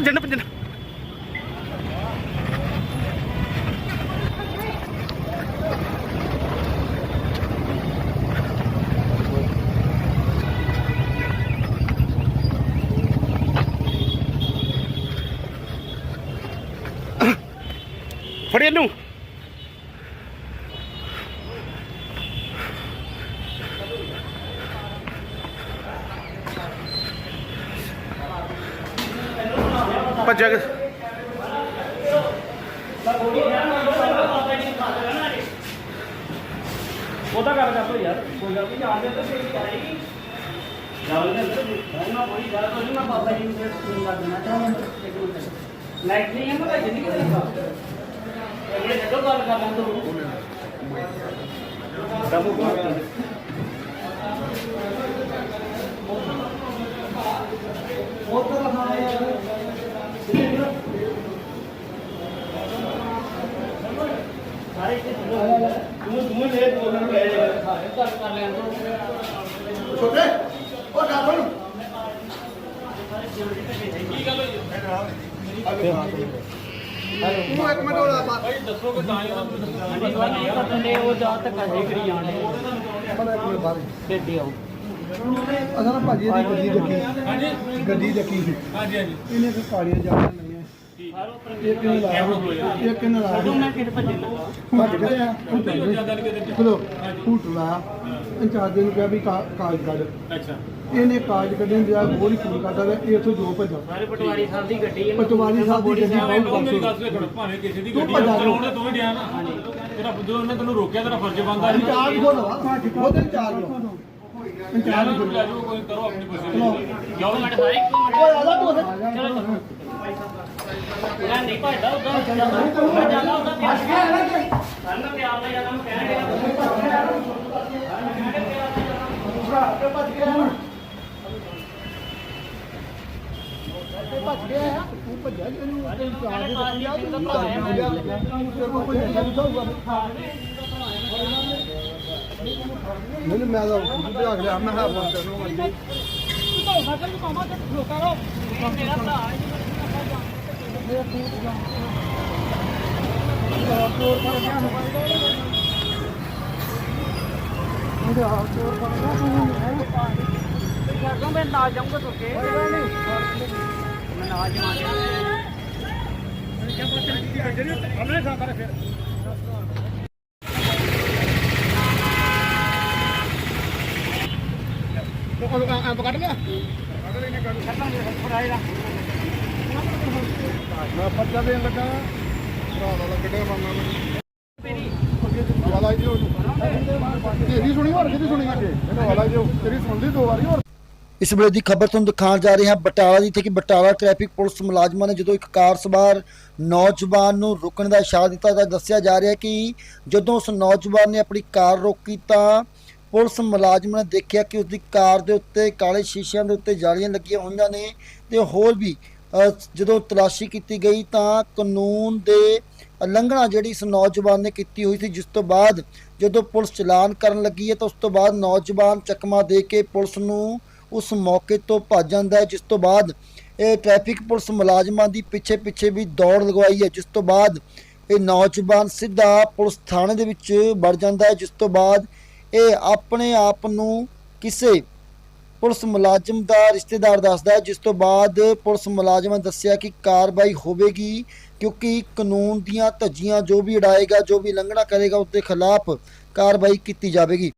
ਭੱਜਣ ਭੱਜਣ ਫੜ ਇਹਨੂੰ। ਭੱਜਿਆ ਕਿ। ਉਹਦਾ ਗੱਲ ਕਰ ਤੋ ਯਾਰ ਕੋਈ ਗੱਲ ਨਹੀਂ ਜਾਣਦੇ ਤਾਂ ਕੋਈ ਕਰੇਗੀ ਜਾਣਦੇ ਤਾਂ ਨਾ ਕੋਈ ਗੱਲ ਤਾਂ ਨਹੀਂ ਮੈਂ ਬਾਬਾ ਜੀ ਨੂੰ ਫਿਰ ਫੋਨ ਕਰ ਦੇਣਾ ਚਾਹੁੰਦਾ ਇੱਕ ਮਿੰਟ। ਲਾਈਟ ਨਹੀਂ ਹੈ ਮੈਂ ਜਿੰਨੀ ਕਿਤੇ ਦਾ ਅਗਲੇ ਜਦੋਂ ਗੱਲ ਕਰ ਲਾਂ ਤੂੰ। ਦਮੂ ਉਹ ਤਾਂ ਰਹਾ ਯਾਰ। ਤੂੰ ਤੂੰ ਬੋਲਣ ਗੱਲ ਕਰ ਲੈਣ ਤੋਂ ਛੋਟੇ ਉਹ ਕਰ ਤੂੰ ਇੱਕ ਮਿੰਟ ਹੋਲਾ ਬਾਤ ਹਾਂਜੀ ਤੁਹਾਨੂੰ ਇਹ ਪਤਾ ਨਹੀਂ ਉਹ ਜਾ ਤੱਕ ਅਜੇ ਕਰੀ ਜਾਣੇ ਡੇਡੀ ਆਉ ਅਸਾਂ ਨਾ ਭਾਜੀ ਦੀ ਗੱਡੀ ਦੇਖੀ ਹਾਂਜੀ ਗੱਡੀ ਦੇਖੀ ਸੀ। ਹਾਂਜੀ ਹਾਂਜੀ। ਇਹਨੇ ਫਿਰ ਕਾਲੀਆਂ ਜਾਣਾਂ ਲਈਆਂ ਇੱਕ ਨੇ ਲਾਇਆ। ਇੱਕ ਨੇ ਲਾਇਆ। ਭੱਜ ਗਏ ਆ। ਚਲੋ ਹੂਟ ਲਾਇਆ ਇੰਚਾਰਜ ਨੂੰ ਕਿਹਾ ਵੀ ਕਾ- ਕਾਗਜ਼ ਕੱਢ। ਅੱਛਾ। ਇਹਨੇ ਕਾਗਜ਼ ਕੱਢਣ ਦੀ ਬਜਾਏ ਹੋਰ ਹੀ ਫੋਨ ਕਰਦਾ ਰਿਹਾ। ਇਹ ਇੱਥੋਂ ਦੋ ਭੱਜਾ। ਸਾਰੇ ਪਟਵਾਰੀ ਸਾਹਿਬ ਦੀ ਗੱਡੀ ਹੈ ਪਟਵਾਰੀ ਸਾਹਿਬ ਦੀ ਗੱਡੀ ਭਾਵੇਂ ਬਹੁਤ ਉਹ ਮੇਰੀ ਗੱਲ ਬਖਸ਼ੋ ਸੁਣ ਭਾਵੇਂ ਕਿਸੇ ਦੀ ਤੂੰ ਗੱਡੀ ਭੱਜਾ ਚਲਾਉਣਾ ਤੂੰ ਹੀ ਡਿਆ ਨਾ। ਤੇਰਾ ਜਦੋਂ ਉਹਨੇ ਤੈਨੂੰ ਰੋਕਿਆ ਤੇਰਾ ਫਰਜ਼ ਬਣਦਾ ਸੀ ਇੰਚਾਰਜ ਕੋਲ ਵਾ ਉਹਦੇ ਇੰਚਾਰਜ ਕੋਲ ਇੰਚਾਰਜ ਨੂੰ ਕੋਲ ਲੈ ਜਾਓ ਕੋਈ ਕਰੋ ਆਪਣੀ ਕੋਸ਼ਿਸ਼ ਚਲੋ। ਜਾਓ। ਮਿੰਟ ਸਾਰੇ ਇੱਕ ਮਿੰਟ ਓਏ ਆ ਜਾ ਤੂੰ ਉੱਥੇ। ਚਲੋ। ਮੈਂ ਨਹੀਂ ਭੱਜਦਾ ਉਦਾਂ ਮੈਂ ਜਾਂਦਾ ਉਦਾਂ ਪਿਆਰ ਸਾਨੂੰ ਪਿਆਰ ਨਾਲ ਜਾਂਦਾ ਮੈਂ ਕਹਿਣ ਡਿਆ ਭੱਜ ਗਿਆ ਆ ਤੂੰ ਭੱਜਿਆ ਇਹਨੂੰ ਇੰਚਾਰਜ ਪਾਰਟੀ ਦੱਸਿਆ ਸਿੰਘ ਦਾ ਤੂੰ ਭਰਾ ਹੈ ਭੱਜ ਗਿਆ ਤੇਰੇ ਕੋਲ ਭੱਜਿਆ ਕਿੱਥੋਂ ਹੋਊਗਾ ਮੈਨੂੰ ਮੈਂ ਤਾਂ ਭਜਾ ਲਿਆ ਮੈਂ ਹਾਂ ਬੰਦ ਤੈਨੂੰ ਮੰਦੀ ਮੇਰਾ ਭਰਾ ਹੈ Không bên đòi giống cái thủ kế Mình đòi chứ mà Hãy subscribe cho kênh Ghiền Mì Gõ Để không bỏ lỡ những video hấp dẫn Ang pagkatapos. Ang pagkatapos. Ang pagkatapos. Ang pagkatapos. ਮੈਂ ਪੱਜਾ ਦੇਣ ਲੱਗਾ ਭਰਾ ਵਾਲਾ ਕੱਢਿਆ ਮਾਮਾ ਨੂੰ ਵਾਲਾ ਜੀ ਤੇਰੀ ਸੁਣੀ ਹੋਰ ਕਿਹਦੀ ਸੁਣੀ ਅੱਗੇ? ਇਹਨੂੰ ਵਾਲਾ ਜੀ ਤੇਰੀ ਸੁਣਦੀ ਦੋ ਵਾਰੀ ਹੋਰ। ਇਸ ਵੇਲੇ ਦੀ ਖਬਰ ਤੁਹਾਨੂੰ ਦਿਖਾਉਣ ਜਾ ਰਹੇ ਹਾਂ ਬਟਾਲਾ ਦੀ ਜਿੱਥੇ ਕਿ ਬਟਾਲਾ ਟ੍ਰੈਫਿਕ ਪੁਲਿਸ ਮੁਲਾਜ਼ਮਾਂ ਨੇ ਜਦੋਂ ਇੱਕ ਕਾਰ ਸਵਾਰ ਨੌਜਵਾਨ ਨੂੰ ਰੁਕਣ ਦਾ ਇਸ਼ਾਰਾ ਦਿੱਤਾ ਤਾਂ ਦੱਸਿਆ ਜਾ ਰਿਹਾ ਕਿ ਜਦੋਂ ਉਸ ਨੌਜਵਾਨ ਨੇ ਆਪਣੀ ਕਾਰ ਰੋਕੀ ਤਾਂ ਪੁਲਿਸ ਮੁਲਾਜ਼ਮ ਨੇ ਦੇਖਿਆ ਕਿ ਉਸ ਦੀ ਕਾਰ ਦੇ ਉੱਤੇ ਕਾਲੇ ਸ਼ੀਸ਼ਿਆਂ ਦੇ ਉੱਤੇ ਜਾਲੀਆਂ ਲੱਗੀਆਂ ਹੋਈਆਂ ਨੇ ਤੇ ਹੋਰ ਵੀ ਜਦੋਂ ਤਲਾਸ਼ੀ ਕੀਤੀ ਗਈ ਤਾਂ ਕਾਨੂੰਨ ਦੇ ਉਲੰਘਣਾ ਜਿਹੜੀ ਇਸ ਨੌਜਵਾਨ ਨੇ ਕੀਤੀ ਹੋਈ ਸੀ, ਜਿਸ ਤੋਂ ਬਾਅਦ ਜਦੋਂ ਪੁਲਿਸ ਚਲਾਨ ਕਰਨ ਲੱਗੀ ਹੈ ਤਾਂ ਉਸ ਤੋਂ ਬਾਅਦ ਨੌਜਵਾਨ ਚਕਮਾ ਦੇ ਕੇ ਪੁਲਿਸ ਨੂੰ ਉਸ ਮੌਕੇ ਤੋਂ ਭੱਜ ਜਾਂਦਾ ਹੈ, ਜਿਸ ਤੋਂ ਬਾਅਦ ਇਹ ਟ੍ਰੈਫਿਕ ਪੁਲਿਸ ਮੁਲਾਜ਼ਮਾਂ ਦੀ ਪਿੱਛੇ ਪਿੱਛੇ ਵੀ ਦੌੜ ਲਗਵਾਈ ਹੈ, ਜਿਸ ਤੋਂ ਬਾਅਦ ਇਹ ਨੌਜਵਾਨ ਸਿੱਧਾ ਪੁਲਿਸ ਥਾਣੇ ਦੇ ਵਿੱਚ ਵੜ ਜਾਂਦਾ ਹੈ, ਜਿਸ ਤੋਂ ਬਾਅਦ ਇਹ ਆਪਣੇ ਆਪ ਨੂੰ ਕਿਸੇ ਪੁਲਿਸ ਮੁਲਾਜ਼ਮ ਦਾ ਰਿਸ਼ਤੇਦਾਰ ਦੱਸਦਾ ਜਿਸ ਤੋਂ ਬਾਅਦ ਪੁਲਿਸ ਮੁਲਾਜ਼ਮਾਂ ਨੇ ਦੱਸਿਆ ਕਿ ਕਾਰਵਾਈ ਹੋਵੇਗੀ, ਕਿਉਂਕਿ ਕਾਨੂੰਨ ਦੀਆਂ ਧੱਜੀਆਂ ਜੋ ਵੀ ਉਡਾਏਗਾ, ਜੋ ਵੀ ਲੰਘਣਾ ਕਰੇਗਾ, ਉਸ ਦੇ ਖਿਲਾਫ ਕਾਰਵਾਈ ਕੀਤੀ ਜਾਵੇਗੀ।